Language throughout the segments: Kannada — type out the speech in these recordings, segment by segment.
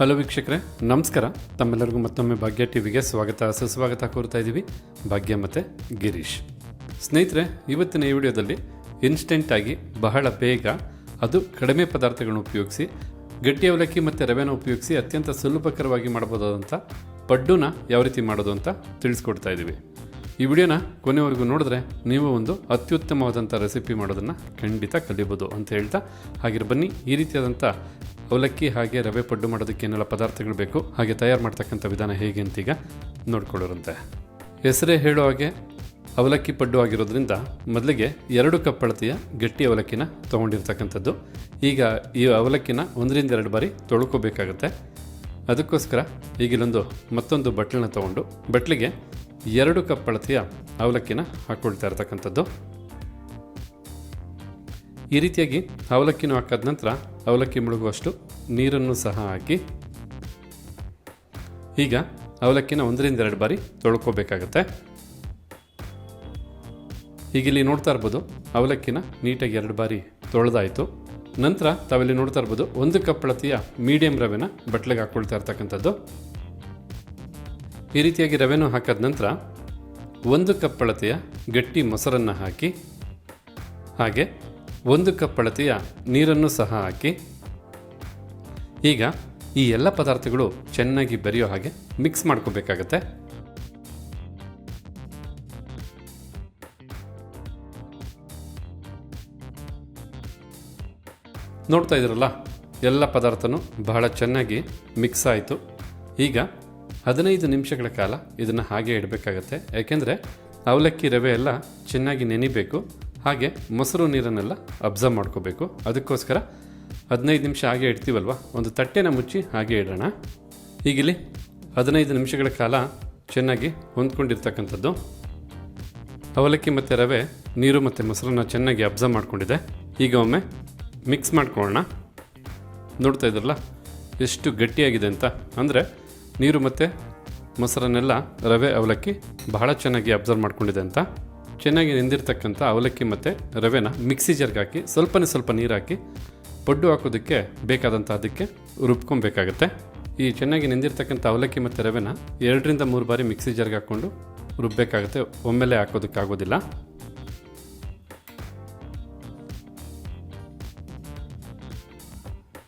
ಹಲೋ ವೀಕ್ಷಕರೇ, ನಮಸ್ಕಾರ. ತಮ್ಮೆಲ್ಲರಿಗೂ ಮತ್ತೊಮ್ಮೆ ಭಾಗ್ಯ ಟಿವಿಗೆ ಸ್ವಾಗತ. ಸುಸ್ವಾಗತ ಕೋರ್ತಾ ಇದ್ದೀವಿ. ಭಾಗ್ಯ ಮತ್ತು ಗಿರೀಶ್. ಸ್ನೇಹಿತರೆ, ಇವತ್ತಿನ ಈ ವಿಡಿಯೋದಲ್ಲಿ ಇನ್ಸ್ಟೆಂಟ್ ಆಗಿ ಬಹಳ ಬೇಗ ಅದು ಕಡಿಮೆ ಪದಾರ್ಥಗಳನ್ನು ಉಪಯೋಗಿಸಿ, ಗಟ್ಟಿ ಅವಲಕ್ಕಿ ಮತ್ತು ರವೆನ ಉಪಯೋಗಿಸಿ ಅತ್ಯಂತ ಸುಲಭಕರವಾಗಿ ಮಾಡಬಹುದಾದಂಥ ಪಡ್ಡುನ ಯಾವ ರೀತಿ ಮಾಡೋದು ಅಂತ ತಿಳಿಸ್ಕೊಡ್ತಾ ಇದ್ದೀವಿ. ಈ ವಿಡಿಯೋನ ಕೊನೆವರೆಗೂ ನೋಡಿದ್ರೆ ನೀವು ಒಂದು ಅತ್ಯುತ್ತಮವಾದಂಥ ರೆಸಿಪಿ ಮಾಡೋದನ್ನು ಖಂಡಿತ ಕಲಿಬೋದು ಅಂತ ಹೇಳ್ತಾ ಹಾಗೆ ಬನ್ನಿ ಈ ರೀತಿಯಾದಂಥ ಅವಲಕ್ಕಿ ಹಾಗೆ ರವೆ ಪಡ್ಡು ಮಾಡೋದಕ್ಕೆ ಏನೆಲ್ಲ ಪದಾರ್ಥಗಳು ಬೇಕು? ಹಾಗೆ ತಯಾರು ಮಾಡ್ತಕ್ಕಂಥ ವಿಧಾನ ಹೇಗೆ ಅಂತೀಗ ನೋಡ್ಕೊಳ್ಳೋರಂತೆ. ಹೆಸರೇ ಹೇಳೋ ಹಾಗೆ ಅವಲಕ್ಕಿ ಪಡ್ಡು ಆಗಿರೋದ್ರಿಂದ ಮೊದಲಿಗೆ ಎರಡು ಕಪ್ ಅಳತೆಯ ಗಟ್ಟಿ ಅವಲಕ್ಕಿನ ತೊಗೊಂಡಿರ್ತಕ್ಕಂಥದ್ದು. ಈಗ ಈ ಅವಲಕ್ಕಿನ ಒಂದರಿಂದ ಎರಡು ಬಾರಿ ತೊಳ್ಕೋಬೇಕಾಗತ್ತೆ. ಅದಕ್ಕೋಸ್ಕರ ಈಗ ಇಲ್ಲೊಂದು ಮತ್ತೊಂದು ಬಟ್ಲನ್ನ ತೊಗೊಂಡು ಬಟ್ಲಿಗೆ ಎರಡು ಕಪ್ ಅಳತೆಯ ಅವಲಕ್ಕಿನ ಹಾಕ್ಕೊಳ್ತಾ ಇರ್ತಕ್ಕಂಥದ್ದು. ಈ ರೀತಿಯಾಗಿ ಅವಲಕ್ಕಿನೂ ಹಾಕಾದ ನಂತರ ಅವಲಕ್ಕಿ ಮುಳುಗುವಷ್ಟು ನೀರನ್ನು ಸಹ ಹಾಕಿ ಈಗ ಅವಲಕ್ಕಿನ ಒಂದರಿಂದ ಎರಡು ಬಾರಿ ತೊಳ್ಕೋಬೇಕಾಗತ್ತೆ. ಈಗ ಇಲ್ಲಿ ನೋಡ್ತಾ ಇರ್ಬೋದು ಅವಲಕ್ಕಿನ ನೀಟಾಗಿ ಎರಡು ಬಾರಿ ತೊಳೆದಾಯಿತು. ನಂತರ ತಾವಿಲ್ಲಿ ನೋಡ್ತಾ ಇರ್ಬೋದು ಒಂದು ಕಪ್ ಅಳತೆಯ ಮೀಡಿಯಂ ರವೆನ ಬಟ್ಲಿಗೆ ಹಾಕ್ಕೊಳ್ತಾ ಇರ್ತಕ್ಕಂಥದ್ದು. ಈ ರೀತಿಯಾಗಿ ರವೆನೂ ಹಾಕಾದ ನಂತರ ಒಂದು ಕಪ್ ಅಳತೆಯ ಗಟ್ಟಿ ಮೊಸರನ್ನು ಹಾಕಿ ಹಾಗೆ ಒಂದು ಕಪ್ ಅಳತೆಯ ನೀರನ್ನು ಸಹ ಹಾಕಿ. ಈಗ ಈ ಎಲ್ಲ ಪದಾರ್ಥಗಳು ಚೆನ್ನಾಗಿ ಬೆರೆಯೋ ಹಾಗೆ ಮಿಕ್ಸ್ ಮಾಡ್ಕೋಬೇಕಾಗತ್ತೆ. ನೋಡ್ತಾ ಇದ್ರಲ್ಲ ಎಲ್ಲ ಪದಾರ್ಥನೂ ಬಹಳ ಚೆನ್ನಾಗಿ ಮಿಕ್ಸ್ ಆಯಿತು. ಈಗ ಹದಿನೈದು ನಿಮಿಷಗಳ ಕಾಲ ಇದನ್ನು ಹಾಗೆ ಇಡಬೇಕಾಗತ್ತೆ. ಯಾಕೆಂದರೆ ಅವಲಕ್ಕಿ ರವೆ ಎಲ್ಲ ಚೆನ್ನಾಗಿ ನೆನಿಬೇಕು. ಹಾಗೆ ಮೊಸರು ನೀರನ್ನೆಲ್ಲ ಅಬ್ಸರ್ವ್ ಮಾಡ್ಕೋಬೇಕು. ಅದಕ್ಕೋಸ್ಕರ ಹದಿನೈದು ನಿಮಿಷ ಹಾಗೆ ಇಡ್ತೀವಲ್ವ? ಒಂದು ತಟ್ಟೆನ ಮುಚ್ಚಿ ಹಾಗೆ ಇಡೋಣ. ಈಗಿಲ್ಲಿ ಹದಿನೈದು ನಿಮಿಷಗಳ ಕಾಲ ಚೆನ್ನಾಗಿ ಹೊಂದ್ಕೊಂಡಿರ್ತಕ್ಕಂಥದ್ದು. ಅವಲಕ್ಕಿ ಮತ್ತು ರವೆ, ನೀರು ಮತ್ತು ಮೊಸರನ್ನ ಚೆನ್ನಾಗಿ ಅಬ್ಸರ್ವ್ ಮಾಡ್ಕೊಂಡಿದೆ. ಈಗ ಒಮ್ಮೆ ಮಿಕ್ಸ್ ಮಾಡ್ಕೊಳ್ಳೋಣ. ನೋಡ್ತಾ ಇದ್ರಲ್ಲ ಎಷ್ಟು ಗಟ್ಟಿಯಾಗಿದೆ ಅಂತ. ಅಂದರೆ ನೀರು ಮತ್ತು ಮೊಸರನ್ನೆಲ್ಲ ರವೆ, ಅವಲಕ್ಕಿ ಬಹಳ ಚೆನ್ನಾಗಿ ಅಬ್ಸರ್ವ್ ಮಾಡ್ಕೊಂಡಿದೆ ಅಂತ. ಚೆನ್ನಾಗಿ ನೆಂದಿರ್ತಕ್ಕಂಥ ಅವಲಕ್ಕಿ ಮತ್ತು ರವೆನ ಮಿಕ್ಸಿ ಜಾರ್ಗೆ ಹಾಕಿ ಸ್ವಲ್ಪನೇ ಸ್ವಲ್ಪ ನೀರು ಹಾಕಿ ಪಡ್ಡು ಹಾಕೋದಕ್ಕೆ ಬೇಕಾದಂಥ ಅದಕ್ಕೆ ರುಬ್ಕೊಬೇಕಾಗತ್ತೆ. ಈ ಚೆನ್ನಾಗಿ ನೆಂದಿರ್ತಕ್ಕಂಥ ಅವಲಕ್ಕಿ ಮತ್ತು ರವೆನ ಎರಡರಿಂದ ಮೂರು ಬಾರಿ ಮಿಕ್ಸಿ ಜಾರ್ಗೆ ಹಾಕ್ಕೊಂಡು ರುಬ್ಬಬೇಕಾಗತ್ತೆ ಒಮ್ಮೆಲೆ ಹಾಕೋದಕ್ಕಾಗೋದಿಲ್ಲ.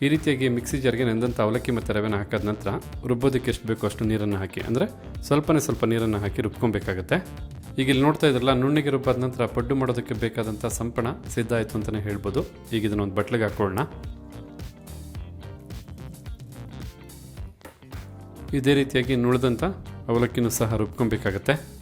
ಈ ರೀತಿಯಾಗಿ ಮಿಕ್ಸಿ ಜಾರ್ಗೆ ನೆಂದಂಥ ಅವಲಕ್ಕಿ ಮತ್ತು ರವೆನ ಹಾಕಿದ ನಂತರ ರುಬ್ಬೋದಕ್ಕೆ ಎಷ್ಟು ಬೇಕೋ ಅಷ್ಟು ನೀರನ್ನು ಹಾಕಿ, ಅಂದರೆ ಸ್ವಲ್ಪನೇ ಸ್ವಲ್ಪ ನೀರನ್ನು ಹಾಕಿ ರುಬ್ಕೊಬೇಕಾಗತ್ತೆ. ಈಗ ಇಲ್ಲಿ ನೋಡ್ತಾ ಇದ್ರಲ್ಲ, ನುಣ್ಣಿಗೆ ರುಬ್ಬಾದ ನಂತರ ಪಡ್ಡು ಮಾಡೋದಕ್ಕೆ ಬೇಕಾದಂಥ ಸಂಪಣ ಸಿದ್ಧ ಆಯಿತು ಅಂತಲೇ ಹೇಳ್ಬೋದು. ಈಗ ಇದನ್ನ ಒಂದು ಬಟ್ಲಿಗೆ ಹಾಕೊಳ್ಳೋಣ. ಇದೇ ರೀತಿಯಾಗಿ ನುಳಿದಂಥ ಅವಲಕ್ಕಿನೂ ಸಹ ರುಬ್ಕೊಬೇಕಾಗತ್ತೆ.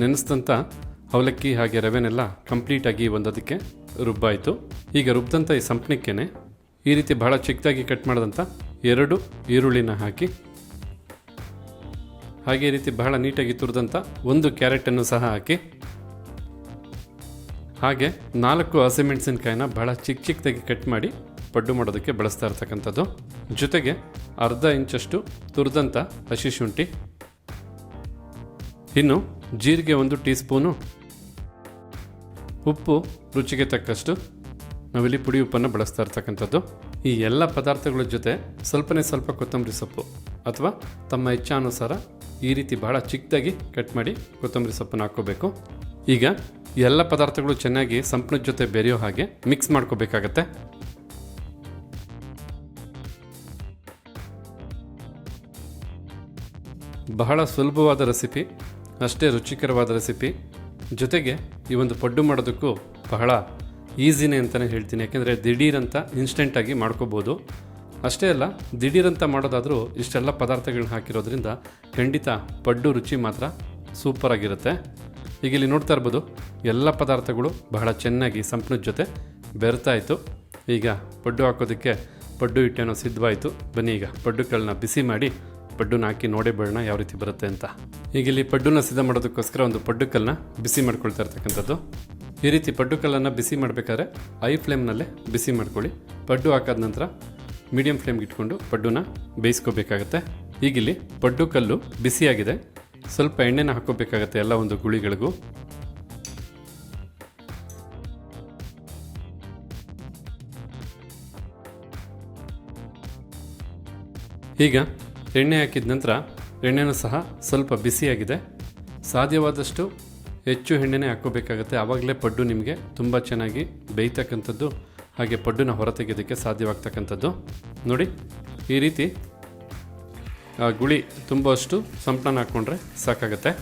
ನೆನೆಸಿದಂಥ ಅವಲಕ್ಕಿ ಹಾಗೆ ರವೆನೆಲ್ಲ ಕಂಪ್ಲೀಟಾಗಿ ಒಂದದಕ್ಕೆ ರುಬ್ಬಾಯಿತು. ಈಗ ರುಬ್ಬಿದಂಥ ಈ ಸಂಪ್ನಿಕ್ಕೇನೆ ಈ ರೀತಿ ಬಹಳ ಚಿಕ್ಕದಾಗಿ ಕಟ್ ಮಾಡಿದಂಥ ಎರಡು ಈರುಳ್ಳಿನ ಹಾಕಿ, ಹಾಗೆ ಈ ರೀತಿ ಬಹಳ ನೀಟಾಗಿ ತುರಿದಂಥ ಒಂದು ಕ್ಯಾರೆಟನ್ನು ಸಹ ಹಾಕಿ, ಹಾಗೆ ನಾಲ್ಕು ಹಸಿಮೆಣಸಿನ್ಕಾಯಿನ ಬಹಳ ಚಿಕ್ಕ ಚಿಕ್ಕದಾಗಿ ಕಟ್ ಮಾಡಿ ಪಡ್ಡು ಮಾಡೋದಕ್ಕೆ ಬಳಸ್ತಾ ಇರ್ತಕ್ಕಂಥದ್ದು. ಜೊತೆಗೆ ಅರ್ಧ ಇಂಚಷ್ಟು ತುರಿದಂಥ ಹಸಿ ಶುಂಠಿ, ಇನ್ನು ಜೀರಿಗೆ ಒಂದು ಟೀ ಸ್ಪೂನು ಉಪ್ಪು, ರುಚಿಗೆ ತಕ್ಕಷ್ಟು. ನಾವಿಲ್ಲಿ ಪುಡಿ ಉಪ್ಪನ್ನು ಬಳಸ್ತಾ ಇರ್ತಕ್ಕಂಥದ್ದು. ಈ ಎಲ್ಲ ಪದಾರ್ಥಗಳ ಜೊತೆ ಸ್ವಲ್ಪನೇ ಸ್ವಲ್ಪ ಕೊತ್ತಂಬರಿ ಸೊಪ್ಪು ಅಥವಾ ತಮ್ಮ ಇಚ್ಛಾನುಸಾರ ಈ ರೀತಿ ಬಹಳ ಚಿಕ್ಕದಾಗಿ ಕಟ್ ಮಾಡಿ ಕೊತ್ತಂಬರಿ ಸೊಪ್ಪನ್ನು ಹಾಕ್ಕೋಬೇಕು. ಈಗ ಎಲ್ಲ ಪದಾರ್ಥಗಳು ಚೆನ್ನಾಗಿ ಸಂಪಣದ ಜೊತೆ ಬೆರೆಯೋ ಹಾಗೆ ಮಿಕ್ಸ್ ಮಾಡ್ಕೋಬೇಕಾಗತ್ತೆ. ಬಹಳ ಸುಲಭವಾದ ರೆಸಿಪಿ. ಅಷ್ಟೇ ರುಚಿಕರವಾದ ರೆಸಿಪಿ ಜೊತೆಗೆ ಈ ಒಂದು ಪಡ್ಡು ಮಾಡೋದಕ್ಕೂ ಬಹಳ ಈಸಿನೇ ಅಂತಲೇ ಹೇಳ್ತೀನಿ. ಯಾಕೆಂದರೆ ದಿಢೀರಂತ ಇನ್ಸ್ಟೆಂಟಾಗಿ ಮಾಡ್ಕೋಬೋದು. ಅಷ್ಟೇ ಅಲ್ಲ, ದಿಢೀರಂತ ಮಾಡೋದಾದರೂ ಇಷ್ಟೆಲ್ಲ ಪದಾರ್ಥಗಳನ್ನ ಹಾಕಿರೋದ್ರಿಂದ ಖಂಡಿತ ಪಡ್ಡು ರುಚಿ ಮಾತ್ರ ಸೂಪರಾಗಿರುತ್ತೆ ಈಗ ಇಲ್ಲಿ ನೋಡ್ತಾ ಇರ್ಬೋದು, ಎಲ್ಲ ಪದಾರ್ಥಗಳು ಬಹಳ ಚೆನ್ನಾಗಿ ಸಂಪ್ನದ ಜೊತೆ ಬೆರ್ತಾಯಿತು ಈಗ ಪಡ್ಡು ಹಾಕೋದಕ್ಕೆ ಪಡ್ಡು ಹಿಟ್ಟೇನೋ ಸಿದ್ಧವಾಯಿತು. ಬನ್ನಿ ಈಗ ಪಡ್ಡುಗಳನ್ನ ಬಿಸಿ ಮಾಡಿ ಪಡ್ಡುನ ಹಾಕಿ ನೋಡೇ ಬೇಡಣ ಯಾವ ರೀತಿ ಬರುತ್ತೆ ಅಂತ. ಈಗ ಇಲ್ಲಿ ಪಡ್ಡುನ ಸಿದ್ಧ ಮಾಡೋದಕ್ಕೋಸ್ಕರ ಒಂದು ಪಡ್ಡುಕಲ್ಲನ್ನ ಬಿಸಿ ಮಾಡ್ಕೊಳ್ತಾ ಇರ್ತಕ್ಕಂಥದ್ದು. ಈ ರೀತಿ ಪಡ್ಡುಕಲ್ಲನ್ನು ಬಿಸಿ ಮಾಡಬೇಕಾದ್ರೆ ಐ ಫ್ಲೇಮ್ನಲ್ಲೇ ಬಿಸಿ ಮಾಡ್ಕೊಳ್ಳಿ. ಪಡ್ಡು ಹಾಕಾದ ನಂತರ ಮೀಡಿಯಂ ಫ್ಲೇಮ್ಗೆ ಇಟ್ಕೊಂಡು ಪಡ್ಡುನ ಬೇಯಿಸ್ಕೋಬೇಕಾಗತ್ತೆ. ಈಗಿಲ್ಲಿ ಪಡ್ಡು ಕಲ್ಲು ಬಿಸಿಯಾಗಿದೆ. ಸ್ವಲ್ಪ ಎಣ್ಣೆನ ಹಾಕೋಬೇಕಾಗತ್ತೆ ಎಲ್ಲ ಒಂದು ಗುಳಿಗಳಿಗೂ. ಈಗ ಎಣ್ಣೆ ಹಾಕಿದ ನಂತರ ಎಣ್ಣೆನೂ ಸಹ ಸ್ವಲ್ಪ ಬಿಸಿಯಾಗಿದೆ. ಸಾಧ್ಯವಾದಷ್ಟು ಹೆಚ್ಚು ಎಣ್ಣೆನೇ ಹಾಕ್ಕೋಬೇಕಾಗತ್ತೆ. ಆವಾಗಲೇ ಪಡ್ಡು ನಿಮಗೆ ತುಂಬ ಚೆನ್ನಾಗಿ ಬೇಯ್ತಕ್ಕಂಥದ್ದು ಹಾಗೆ ಪಡ್ಡುನ ಹೊರತೆಗೆಯೋದಕ್ಕೆ ಸಾಧ್ಯವಾಗ್ತಕ್ಕಂಥದ್ದು. ನೋಡಿ, ಈ ರೀತಿ, ಆ ಗುಳಿ ತುಂಬಷ್ಟು ಸಂಪಳನ ಹಾಕ್ಕೊಂಡ್ರೆ ಸಾಕಾಗತ್ತೆ.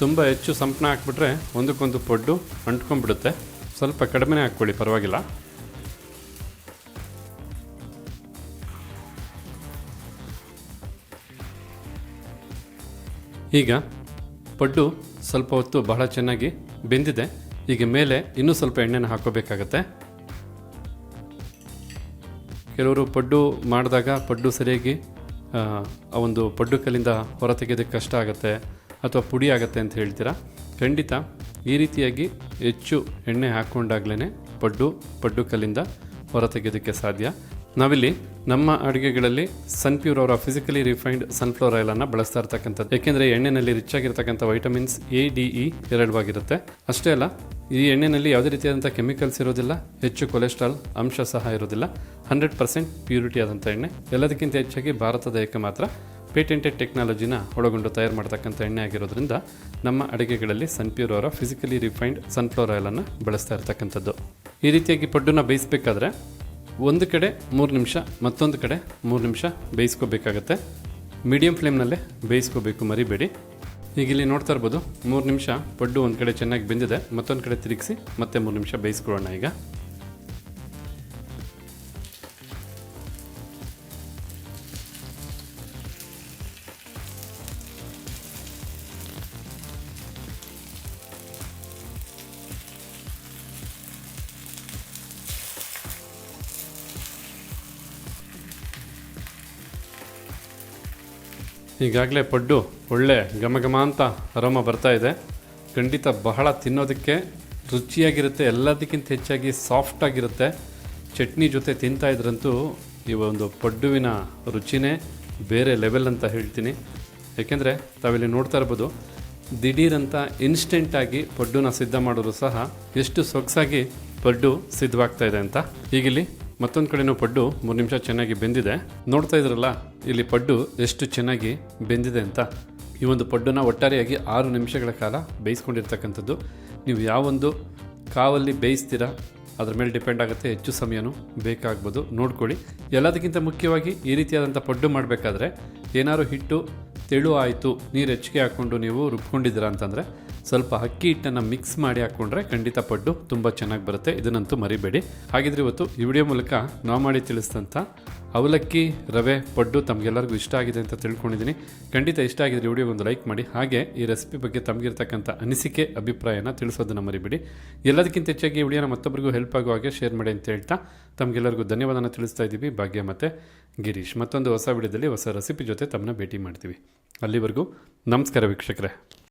ತುಂಬ ಹೆಚ್ಚು ಸಂಪಣ ಹಾಕ್ಬಿಟ್ರೆ ಒಂದಕ್ಕೊಂದು ಪಡ್ಡು ಅಂಟ್ಕೊಂಡ್ಬಿಡುತ್ತೆ. ಸ್ವಲ್ಪ ಕಡಿಮೆನೇ ಹಾಕ್ಕೊಳ್ಳಿ, ಪರವಾಗಿಲ್ಲ. ಈಗ ಪಡ್ಡು ಸ್ವಲ್ಪ ಹೊತ್ತು ಬಹಳ ಚೆನ್ನಾಗಿ ಬೆಂದಿದೆ. ಈಗ ಮೇಲೆ ಇನ್ನೂ ಸ್ವಲ್ಪ ಎಣ್ಣೆನ ಹಾಕೋಬೇಕಾಗತ್ತೆ. ಕೆಲವರು ಪಡ್ಡು ಮಾಡಿದಾಗ ಪಡ್ಡು ಸರಿಯಾಗಿ ಆ, ಒಂದು ಪಡ್ಡು ಕಲ್ಲಿಂದ ಹೊರ ತೆಗೆಯೋದಕ್ಕೆ ಕಷ್ಟ ಆಗುತ್ತೆ ಅಥವಾ ಪುಡಿ ಆಗುತ್ತೆ ಅಂತ ಹೇಳ್ತೀರಾ? ಖಂಡಿತ ಈ ರೀತಿಯಾಗಿ ಹೆಚ್ಚು ಎಣ್ಣೆ ಹಾಕ್ಕೊಂಡಾಗ್ಲೇ ಪಡ್ಡು ಪಡ್ಡು ಕಲ್ಲಿಂದ ಹೊರ ತೆಗೆಯೋದಕ್ಕೆ ಸಾಧ್ಯ. ನಾವಿಲ್ಲಿ ನಮ್ಮ ಅಡುಗೆಗಳಲ್ಲಿ ಸನ್ಪ್ಯೂರ್ ಅವರ ಫಿಸಿಕಲಿ ರಿಫೈನ್ಡ್ ಸನ್ಫ್ಲವರ್ ಆಯಿಲನ್ನು ಬಳಸ್ತಾ ಇರ್ತಕ್ಕಂಥದ್ದು. ಏಕೆಂದರೆ ಎಣ್ಣೆನಲ್ಲಿ ರಿಚ್ ಆಗಿರ್ತಕ್ಕಂಥ ವೈಟಮಿನ್ಸ್ ಎ ಡಿ ಇ ಎರಡವಾಗಿರುತ್ತೆ. ಅಷ್ಟೇ ಅಲ್ಲ, ಈ ಎಣ್ಣೆನಲ್ಲಿ ಯಾವುದೇ ರೀತಿಯಾದಂಥ ಕೆಮಿಕಲ್ಸ್ ಇರೋದಿಲ್ಲ, ಹೆಚ್ಚು ಕೊಲೆಸ್ಟ್ರಾಲ್ ಅಂಶ ಸಹ ಇರೋದಿಲ್ಲ. ಹಂಡ್ರೆಡ್ ಪರ್ಸೆಂಟ್ ಪ್ಯೂರಿಟಿ ಆದಂಥ ಎಣ್ಣೆ. ಎಲ್ಲದಕ್ಕಿಂತ ಹೆಚ್ಚಾಗಿ ಭಾರತದ ಏಕ ಮಾತ್ರ ಪೇಟೆಂಟೆಡ್ ಟೆಕ್ನಾಲಜಿನ ಒಳಗೊಂಡು ತಯಾರು ಮಾಡ್ತಕ್ಕಂಥ ಎಣ್ಣೆ ಆಗಿರೋದ್ರಿಂದ ನಮ್ಮ ಅಡುಗೆಗಳಲ್ಲಿ ಸನ್ಪ್ಯೂರ್ ಅವರ ಫಿಸಿಕಲಿ ರಿಫೈನ್ಡ್ ಸನ್ಫ್ಲವರ್ ಆಯಿಲನ್ನು ಬಳಸ್ತಾ ಇರ್ತಕ್ಕಂಥದ್ದು. ಈ ರೀತಿಯಾಗಿ ಪಡ್ಡುನ ಬೇಯಿಸಬೇಕಾದ್ರೆ ಒಂದು ಕಡೆ ಮೂರು ನಿಮಿಷ, ಮತ್ತೊಂದು ಕಡೆ ಮೂರು ನಿಮಿಷ ಬೇಯಿಸ್ಕೋಬೇಕಾಗತ್ತೆ. ಮೀಡಿಯಮ್ ಫ್ಲೇಮ್ನಲ್ಲೇ ಬೇಯಿಸ್ಕೋಬೇಕು, ಮರಿಬೇಡಿ. ಈಗ ಇಲ್ಲಿ ನೋಡ್ತಾ ಇರ್ಬೋದು, ಮೂರು ನಿಮಿಷ ಪಡ್ಡು ಒಂದು ಕಡೆ ಚೆನ್ನಾಗಿ ಬೆಂದಿದೆ, ಮತ್ತೊಂದು ಕಡೆ ತಿರುಗಿಸಿ ಮತ್ತೆ ಮೂರು ನಿಮಿಷ ಬೇಯಿಸ್ಕೊಳ್ಳೋಣ ಈಗ. ಈಗಾಗಲೇ ಪಡ್ಡು ಒಳ್ಳೆ ಘಮ ಘಮ ಅಂತ ಅರೋಮ ಬರ್ತಾ ಇದೆ. ಖಂಡಿತ ಬಹಳ ತಿನ್ನೋದಕ್ಕೆ ರುಚಿಯಾಗಿರುತ್ತೆ, ಎಲ್ಲದಕ್ಕಿಂತ ಹೆಚ್ಚಾಗಿ ಸಾಫ್ಟ್ ಆಗಿರುತ್ತೆ. ಚಟ್ನಿ ಜೊತೆ ತಿಂತಾ ಇದ್ರಂತೂ ಈ ಒಂದು ಪಡ್ಡುವಿನ ರುಚಿನೇ ಬೇರೆ ಲೆವೆಲ್ ಅಂತ ಹೇಳ್ತೀನಿ. ಏಕೆಂದರೆ ತಾವಿಲ್ಲಿ ನೋಡ್ತಾ ಇರ್ಬೋದು, ದಿಢೀರಂತ ಇನ್ಸ್ಟೆಂಟಾಗಿ ಪಡ್ಡುನ ಸಿದ್ಧ ಮಾಡೋರು ಸಹ ಎಷ್ಟು ಸೊಗಸಾಗಿ ಪಡ್ಡು ಸಿದ್ಧವಾಗ್ತಾ ಇದೆ ಅಂತ. ಈಗಿಲ್ಲಿ ಮತ್ತೊಂದು ಕಡೆನೂ ಪಡ್ಡು ಮೂರು ನಿಮಿಷ ಚೆನ್ನಾಗಿ ಬೆಂದಿದೆ. ನೋಡ್ತಾ ಇದ್ರಲ್ಲ, ಇಲ್ಲಿ ಪಡ್ಡು ಎಷ್ಟು ಚೆನ್ನಾಗಿ ಬೆಂದಿದೆ ಅಂತ. ಈ ಒಂದು ಪಡ್ಡುನ ಒಟ್ಟಾರೆಯಾಗಿ ಆರು ನಿಮಿಷಗಳ ಕಾಲ ಬೇಯಿಸ್ಕೊಂಡಿರ್ತಕ್ಕಂಥದ್ದು. ನೀವು ಯಾವೊಂದು ಕಾವಲ್ಲಿ ಬೇಯಿಸ್ತೀರಾ, ಅದ್ರ ಮೇಲೆ ಡಿಪೆಂಡ್ ಆಗುತ್ತೆ, ಹೆಚ್ಚು ಸಮಯನೂ ಬೇಕಾಗ್ಬೋದು. ನೋಡ್ಕೊಳ್ಳಿ. ಎಲ್ಲದಕ್ಕಿಂತ ಮುಖ್ಯವಾಗಿ ಈ ರೀತಿಯಾದಂಥ ಪಡ್ಡು ಮಾಡಬೇಕಾದ್ರೆ ಏನಾದ್ರು ಹಿಟ್ಟು ತೆಳು ಆಯಿತು, ನೀರು ಹೆಚ್ಚಿಗೆ ಹಾಕ್ಕೊಂಡು ನೀವು ರುಬ್ಕೊಂಡಿದ್ದೀರಾ ಅಂತಂದರೆ ಸ್ವಲ್ಪ ಅಕ್ಕಿ ಹಿಟ್ಟನ್ನು ಮಿಕ್ಸ್ ಮಾಡಿ ಹಾಕ್ಕೊಂಡ್ರೆ ಖಂಡಿತ ಪಡ್ಡು ತುಂಬ ಚೆನ್ನಾಗಿ ಬರುತ್ತೆ. ಇದನ್ನಂತೂ ಮರಿಬೇಡಿ. ಹಾಗಿದ್ರೆ ಇವತ್ತು ಈ ವಿಡಿಯೋ ಮೂಲಕ ನಾವು ಮಾಡಿ ತಿಳಿಸಿದಂಥ ಅವಲಕ್ಕಿ, ರವೆ, ಪಡ್ಡು ತಮಗೆಲ್ಲರಿಗೂ ಇಷ್ಟ ಆಗಿದೆ ಅಂತ ತಿಳ್ಕೊಂಡಿದ್ದೀನಿ. ಖಂಡಿತ ಇಷ್ಟ ಆಗಿದ್ರೆ ವಿಡಿಯೋ ಒಂದು ಲೈಕ್ ಮಾಡಿ. ಹಾಗೆ ಈ ರೆಸಿಪಿ ಬಗ್ಗೆ ತಮಗಿರ್ತಕ್ಕಂಥ ಅನಿಸಿಕೆ, ಅಭಿಪ್ರಾಯನ ತಿಳಿಸೋದನ್ನು ಮರಿಬೇಡಿ. ಎಲ್ಲದಕ್ಕಿಂತ ಹೆಚ್ಚಾಗಿ ಈ ವಿಡಿಯೋನ ಮತ್ತೊಬ್ಬರಿಗೂ ಹೆಲ್ಪ್ ಆಗೋ ಹಾಗೆ ಶೇರ್ ಮಾಡಿ ಅಂತ ಹೇಳ್ತಾ ತಮಗೆಲ್ಲರಿಗೂ ಧನ್ಯವಾದನ ತಿಳಿಸ್ತಾ ಇದ್ದೀವಿ. ಭಾಗ್ಯ ಮತ್ತು ಗಿರೀಶ್. ಮತ್ತೊಂದು ಹೊಸ ವಿಡಿಯೋದಲ್ಲಿ ಹೊಸ ರೆಸಿಪಿ ಜೊತೆ ತಮ್ಮನ್ನ ಭೇಟಿ ಮಾಡ್ತೀವಿ. ಅಲ್ಲಿವರೆಗೂ ನಮಸ್ಕಾರ ವೀಕ್ಷಕರೇ.